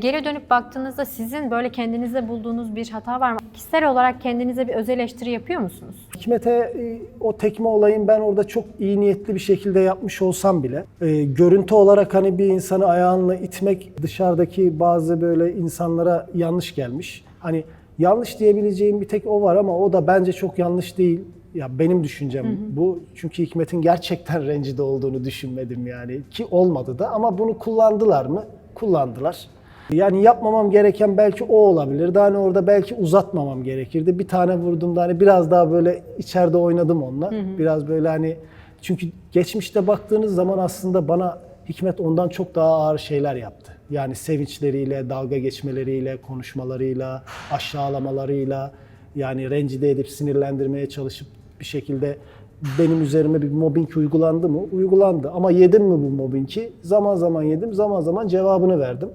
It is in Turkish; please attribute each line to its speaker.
Speaker 1: Geri dönüp baktığınızda sizin böyle kendinizde bulduğunuz bir hata var mı? Kişisel olarak kendinize bir öz eleştiri yapıyor musunuz?
Speaker 2: Hikmet'e e, o tekme olayın ben orada çok iyi niyetli bir şekilde yapmış olsam bile e, görüntü olarak hani bir insanı ayağınla itmek dışarıdaki bazı böyle insanlara yanlış gelmiş. Hani yanlış diyebileceğim bir tek o var ama o da bence çok yanlış değil. Ya benim düşüncem bu. Çünkü Hikmet'in gerçekten rencide olduğunu düşünmedim yani. Ki olmadı da ama bunu kullandılar mı? Kullandılar. Yani yapmamam gereken belki o olabilirdi. Hani orada belki uzatmamam gerekirdi. Bir tane vurdum da hani biraz daha böyle içeride oynadım onunla. Biraz böyle hani çünkü geçmişte baktığınız zaman aslında bana Hikmet ondan çok daha ağır şeyler yaptı. Yani sevinçleriyle, dalga geçmeleriyle, konuşmalarıyla, aşağılamalarıyla yani rencide edip sinirlendirmeye çalışıp bir şekilde benim üzerime bir mobbing uygulandı mı? Uygulandı. Ama yedim mi bu mobbingi? Zaman zaman yedim, zaman zaman cevabını verdim.